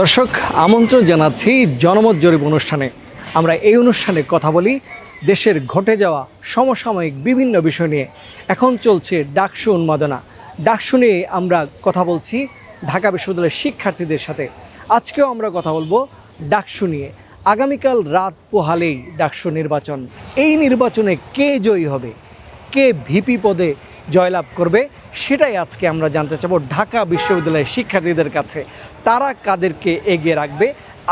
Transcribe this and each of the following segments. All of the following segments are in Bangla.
দর্শক, আমন্ত্রণ জানাচ্ছি জনমত জরিপ অনুষ্ঠানে। আমরা এই অনুষ্ঠানে কথা বলি দেশের ঘটে যাওয়া সমসাময়িক বিভিন্ন বিষয় নিয়ে। এখন চলছে ডাকসু উন্মাদনা। ডাকসু নিয়ে আমরা কথা বলছি ঢাকা বিশ্ববিদ্যালয়ের শিক্ষার্থীদের সাথে। আজকেও আমরা কথা বলব ডাকসু নিয়ে। আগামীকাল রাত পোহালেই ডাকসু নির্বাচন। এই নির্বাচনে কে জয়ী হবে? কে ভিপি পদে জয়লাভ করবে। সেটাই আজকে আমরা জানতে চাবো ঢাকা বিশ্ববিদ্যালয়ের শিক্ষার্থীদের কাছে। তারা কাদেরকে এগিয়ে রাখবে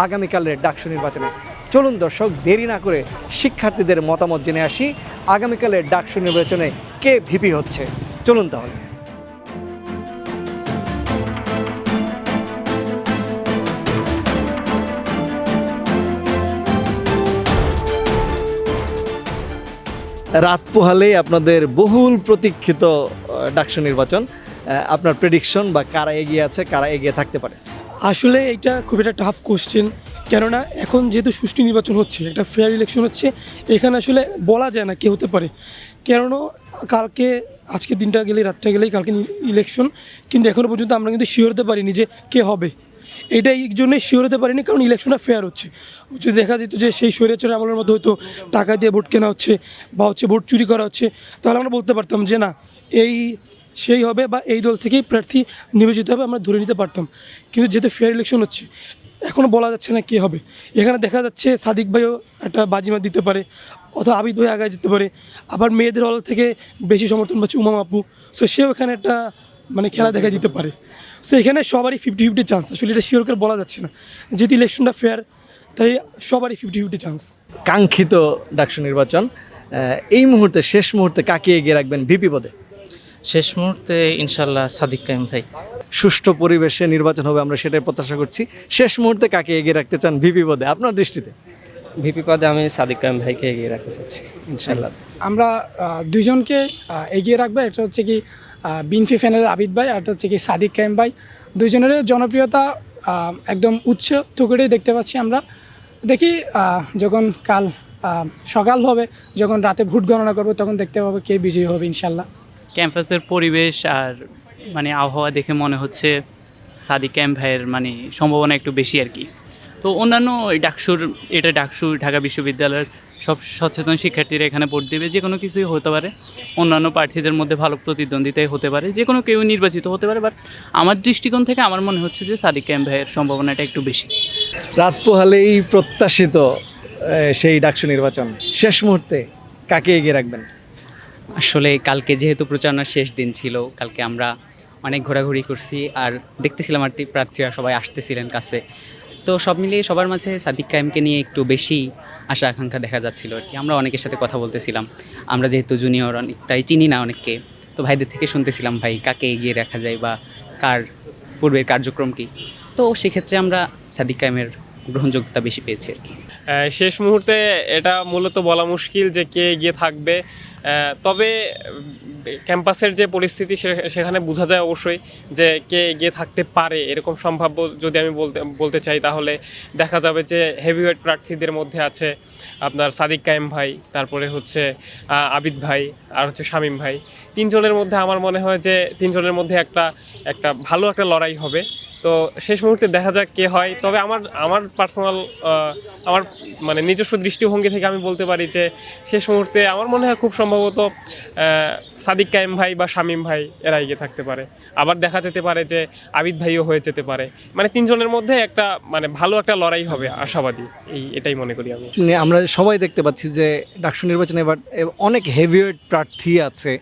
আগামীকালের ডাকসু নির্বাচনে? চলুন দর্শক, দেরি না করে শিক্ষার্থীদের মতামত জেনে আসি। আগামীকালের ডাকসু নির্বাচনে কে ভিপি হচ্ছে? চলুন তাহলে। রাত পোহালেই আপনাদের বহুল প্রতীক্ষিত ডাকসু নির্বাচন। আপনার প্রেডিকশন বা কারা এগিয়ে আছে, কারা এগিয়ে থাকতে পারে? আসলে এটা খুব একটা টাফ কোশ্চেন কেননা এখন যেহেতু সুষ্ঠু নির্বাচন হচ্ছে, একটা ফেয়ার ইলেকশন হচ্ছে, এখানে আসলে বলা যায় না কে হতে পারে। কেননা কালকে, আজকে দিনটা গেলেই, রাতটা গেলেই কালকে ইলেকশন কিন্তু এখনও পর্যন্ত আমরা কিন্তু শিওর হতে পারিনি যে কে হবে। এটা এই জন্যই শিওর হতে পারিনি, কারণ ইলেকশনটা ফেয়ার হচ্ছে। যদি দেখা যেত যে সেই স্বৈরাচার আমলের মধ্যে হয়তো টাকা দিয়ে ভোট কেনা হচ্ছে বা হচ্ছে ভোট চুরি করা হচ্ছে, তাহলে আমরা বলতে পারতাম যে না, এই সেই হবে বা এই দল থেকেই প্রার্থী নির্বাচিত হবে, আমরা ধরে নিতে পারতাম। কিন্তু যেহেতু ফেয়ার ইলেকশন হচ্ছে এখনও বলা যাচ্ছে না কে হবে। এখানে দেখা যাচ্ছে সাদিক ভাইও একটা বাজিমাত দিতে পারে, অথবা আবিদ ভাই আগায় যেতে পারে। আবার মেয়েদের হল থেকে বেশি সমর্থন পাচ্ছে উমা আপু। সো সেও এখানে একটা মানে খেলা দেখা দিতে পারে। সো এখানে সবারই ফিফটি ফিফটি চান্স আসলে এটা শিওর করে বলা যাচ্ছে না। যেহেতু ইলেকশনটা ফেয়ার তাই সবারই ফিফটি ফিফটি চান্স কাঙ্ক্ষিত ডাকসু নির্বাচন এই মুহূর্তে শেষ মুহূর্তে কাকে এগিয়ে রাখবেন ভিপি পদে? শেষ মুহূর্তে ইনশাল্লাহ সাদিক কাইম ভাই। সুষ্ঠু পরিবেশে নির্বাচন হবে আমরা সেটাই প্রত্যাশা করছি। শেষ মুহূর্তে কাকে এগিয়ে রাখতে চান ভিপি পদে আপনার দৃষ্টিতে? ভিপি পদে আমি সাদিক কাইম ভাইকে এগিয়ে রাখতে চাচ্ছি ইনশাল্লাহ। আমরা দুজনকে এগিয়ে রাখব। একটা হচ্ছে কি বিনফি ফ্যানের আবিদ ভাই আর হচ্ছে কি সাদিক কায়েম ভাই। দুজনের জনপ্রিয়তা একদম উচ্চ তুকড়েই দেখতে পাচ্ছি আমরা। দেখি যখন কাল সকাল হবে, যখন রাতে ভোট গণনা করব, তখন দেখতে পাবো কে বিজয়ী হবে ইনশাল্লাহ ক্যাম্পাসের পরিবেশ আর মানে আবহাওয়া দেখে মনে হচ্ছে সাদিক ক্যাম্প ভাইয়ের মানে সম্ভাবনা একটু বেশি আর কি। তো অন্যান্য ডাকসুর, এটা ডাকসু ঢাকা বিশ্ববিদ্যালয়ের সব সচেতন শিক্ষার্থীরা এখানে ভোট দেবে যে কোনো কিছুই হতে পারে। অন্যান্য প্রার্থীদের মধ্যে ভালো প্রতিদ্বন্দ্বিতাই হতে পারে যে কোনো কেউ নির্বাচিত হতে পারে বাট আমার দৃষ্টিকোণ থেকে আমার মনে হচ্ছে যে সাদিক ক্যাম্প ভাইয়ের সম্ভাবনাটা একটু বেশি। রাত পোহালেই প্রত্যাশিত সেই ডাকসু নির্বাচন। শেষ মুহূর্তে কাকে এগিয়ে রাখবেন? আসলে কালকে যেহেতু প্রচারণার শেষ দিন ছিল কালকে আমরা অনেক ঘোরাঘুরি করছি আর দেখতেছিলাম আর প্রার্থীরা সবাই আসতেছিলেন কাছে। তো সব মিলিয়ে সবার মাঝে সাদিক কায়েমকে নিয়ে একটু বেশি আশা, আকাঙ্ক্ষা দেখা যাচ্ছিল আর কি। আমরা অনেকের সাথে কথা বলতেছিলাম। আমরা যেহেতু জুনিয়র অনেকটাই চিনি না অনেককে। তো ভাইদের থেকে শুনতেছিলাম, ভাই, কাকে এগিয়ে রাখা যায় বা কার পূর্বের কার্যক্রম কি? তো সেক্ষেত্রে আমরা সাদিক কায়েমের গ্রহণযোগ্যতা বেশি পেয়েছি আর কি। শেষ মুহূর্তে এটা মূলত বলা মুশকিল যে কে এগিয়ে থাকবে। তবে ক্যাম্পাসের যে পরিস্থিতি সেখানে বোঝা যায় অবশ্যই যে কে এগিয়ে থাকতে পারে এরকম সম্ভাব্য যদি আমি বলতে বলতে চাই তাহলে দেখা যাবে যে হেভিওয়েট প্রার্থীদের মধ্যে আছে আপনার সাদিক কায়েম ভাই, তারপরে হচ্ছে আবিদ ভাই আর হচ্ছে শামীম ভাই। তিনজনের মধ্যে আমার মনে হয় যে তিনজনের মধ্যে একটা একটা ভালো একটা লড়াই হবে। তো শেষ মুহূর্তে দেখা যাক কে হয়। তবে আমার আমার পার্সোনাল আমার মানে নিজস্ব দৃষ্টিভঙ্গি থেকে আমি বলতে পারি যে শেষ মুহূর্তে আমার মনে হয় খুব সম্ভবত সাদিক কায়েম ভাই বা শামীম ভাই এরা এগিয়ে থাকতে পারে। আবার দেখা যেতে পারে যে আবিদ ভাইও হয়ে যেতে পারে। মানে তিনজনের মধ্যে একটা মানে ভালো একটা লড়াই হবে, আশাবাদী। এই, এটাই মনে করি আমি। আমরা সবাই দেখতে পাচ্ছি যে ডাকসু নির্বাচনে এবার অনেক হেভিওয়েট প্রার্থী আছে।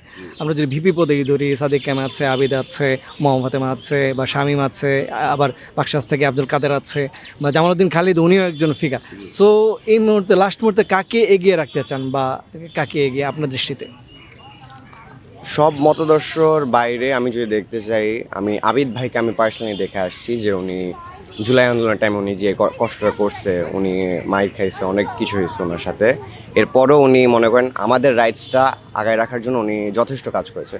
আমরা যদি ভিপি পদেই ধরি, সাদিক ক্যাম আছে, আবিদ আছে, মোহাম্মদ ফাতেমা আছে বা শামীম আছে, আবার বাকশাস থেকে আব্দুল কাদের আছে বা জামালউদ্দিন খালিদ, উনিও একজন ফিগার সো এই মুহূর্তে লাস্ট মুহূর্তে কাকে এগিয়ে রাখতে চান বা কাকে এগিয়ে, আপনার দৃষ্টিতে? সব মতদর্শর বাইরে আমি যদি দেখতে চাই আমি আবিদ ভাইকে আমি পার্সোনালি দেখে আসছি যে উনি জুলাই আন্দোলনের টাইম উনি যে ক- কষ্টটা করছে উনি মাইর খাইছে অনেক কিছু হয়েছে ওনার সাথে। এরপরও উনি মনে করেন আমাদের রাইটসটা আগায় রাখার জন্য উনি যথেষ্ট কাজ করেছে।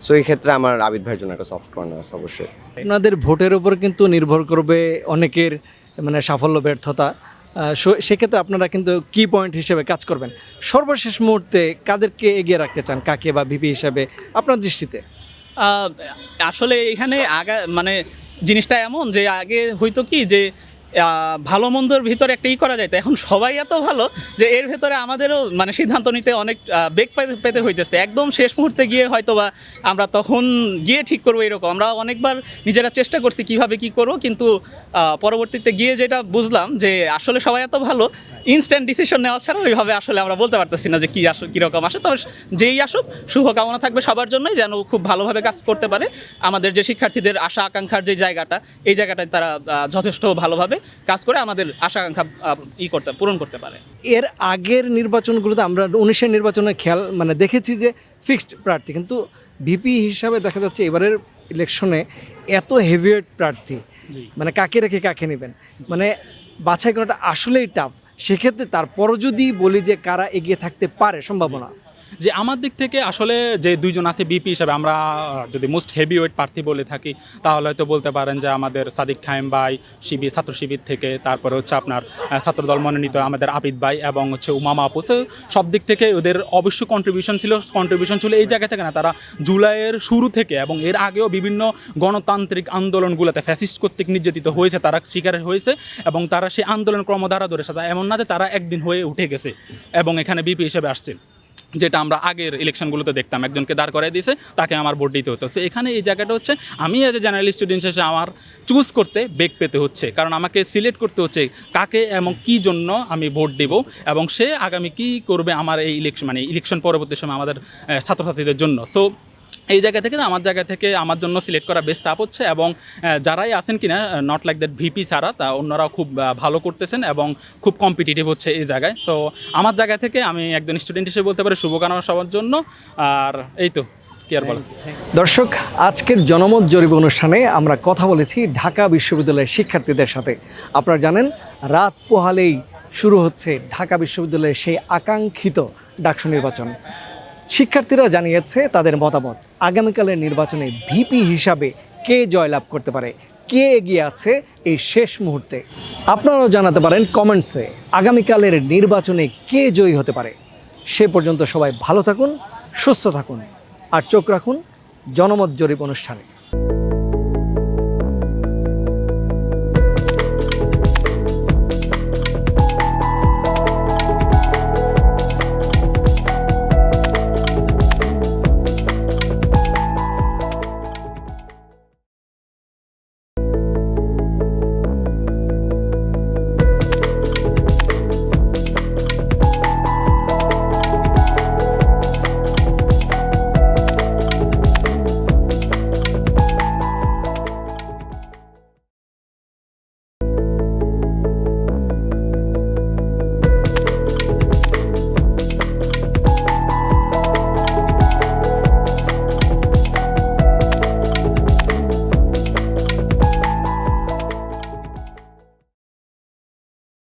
সো এই ক্ষেত্রে আমার আবিদ ভাইয়ের জন্য একটা সফট কর্নার আছে অবশ্যই। আপনাদের ভোটের উপর কিন্তু নির্ভর করবে অনেকের মানে সাফল্য ব্যর্থতা। সেক্ষেত্রে আপনারা কিন্তু কি পয়েন্ট হিসেবে কাজ করবেন। সর্বশেষ মুহূর্তে কাদেরকে এগিয়ে রাখতে চান? কাকে বা ভিপি হিসাবে? আপনার দৃষ্টিতে। আসলে এখানে আগা মানে জিনিসটা এমন যে আগে হয়তো কি যে ভালো মন্দর ভিতরে একটা ই করা যাইতো এখন সবাই এত ভালো যে এর ভেতরে আমাদেরও মানে সিদ্ধান্ত নিতে অনেক বেগ পেতে হইতেছে। একদম শেষ মুহূর্তে গিয়ে হয়তো বা আমরা তখন গিয়ে ঠিক করব এরকম। আমরা অনেকবার নিজেরা চেষ্টা করছি কীভাবে কি করব, কিন্তু পরবর্তীতে গিয়ে যেটা বুঝলাম যে আসলে সবাই এত ভালো ইনস্ট্যান্ট ডিসিশন নেওয়া ছাড়া ওইভাবে আসলে আমরা বলতে পারতেছি না যে কী আসুক কীরকম আসে তবে যেই আসুক, শুভকামনা থাকবে সবার জন্যই যেন খুব ভালোভাবে কাজ করতে পারে। আমাদের যে শিক্ষার্থীদের আশা, আকাঙ্ক্ষার যে জায়গাটা, এই জায়গাটায় তারা যথেষ্ট ভালোভাবে কাজ করে আমাদের আশা আকাঙ্ক্ষা ই করতে পূরণ করতে পারে। এর আগের নির্বাচনগুলোতে আমরা উনিশের নির্বাচনে খেয়াল মানে দেখেছি যে ফিক্সড প্রার্থী কিন্তু ভিপি হিসাবে দেখা যাচ্ছে এবারের ইলেকশনে এত হেভিওয়েট প্রার্থী। মানে কাকে রেখে কাকে নেবেন? মানে বাছাই করাটা আসলেই টাফ সেক্ষেত্রে তারপরও যদি বলি যে কারা এগিয়ে থাকতে পারে সম্ভাবনা। যে আমার দিক থেকে আসলে যে দুইজন আছে বিপি হিসাবে আমরা যদি মোস্ট হেভি ওয়েট প্রার্থী বলে থাকি, তাহলে হয়তো বলতে পারেন যে আমাদের সাদিক খায়েম ভাই শিবির ছাত্র শিবির থেকে, তারপরে হচ্ছে আপনার ছাত্রদল মনোনীত আমাদের আবিদ ভাই এবং হচ্ছে উমামা আপু সব দিক থেকে ওদের অবশ্য কন্ট্রিবিউশন ছিল কন্ট্রিবিউশন ছিল এই জায়গা থেকে না, তারা জুলাইয়ের শুরু থেকে এবং এর আগেও বিভিন্ন গণতান্ত্রিক আন্দোলনগুলোতে ফ্যাসিস্ট কর্তৃক নির্যাতিত হয়েছে, তারা শিকার হয়েছে এবং তারা সেই আন্দোলন ক্রমধারা ধরে সাথে এমন না যে তারা একদিন হয়ে উঠে গেছে এবং এখানে বিপি হিসেবে আসছে। যেটা আমরা আগের ইলেকশনগুলোতে দেখতাম। একজনকে দাঁড় করাই দিয়েছে, তাকে আমার ভোট দিতে হতো। সো এখানে এই জায়গাটা হচ্ছে, আমি এজ এ জেনারেল স্টুডেন্ট হিসেবে আমার চুজ করতে বেগ পেতে হচ্ছে। কারণ আমাকে সিলেক্ট করতে হচ্ছে কাকে এবং কি জন্য আমি ভোট দেব এবং সে আগামী কি করবে আমার এই ইলেকশন মানে ইলেকশন পরবর্তী সময় আমাদের ছাত্রছাত্রীদের জন্য। সো এই জায়গা থেকে আমার জায়গা থেকে আমার জন্য সিলেক্ট করা বেস্ট টাপ হচ্ছে এবং যারাই আছেন কিনা নট লাইক দ্যাট ভিপি ছাড়া, তা অন্যরাও খুব ভালো করতেছেন এবং খুব কম্পিটিটিভ হচ্ছে এই জায়গায়। সো আমার জায়গা থেকে আমি একজন স্টুডেন্ট হিসেবে বলতে পারি, শুভকামনা সবার জন্য। আর এই তো দর্শক, আজকের জনমত জরিপ অনুষ্ঠানে আমরা কথা বলেছি ঢাকা বিশ্ববিদ্যালয়ের শিক্ষার্থীদের সাথে। আপনারা জানেন, রাত পোহালেই শুরু হচ্ছে ঢাকা বিশ্ববিদ্যালয়ের সেই আকাঙ্ক্ষিত ডাকসু নির্বাচন। শিক্ষার্থীরা জানিয়েছে তাদের মতামত। আগামীকালের নির্বাচনে ভিপি হিসাবে কে জয়লাভ করতে পারে? কে এগিয়ে আছে এই শেষ মুহূর্তে? আপনারাও জানাতে পারেন কমেন্টসে, আগামীকালের নির্বাচনে কে জয়ী হতে পারে? সে পর্যন্ত সবাই ভালো থাকুন, সুস্থ থাকুন, আর চোখ রাখুন জনমত জরিপ অনুষ্ঠানে।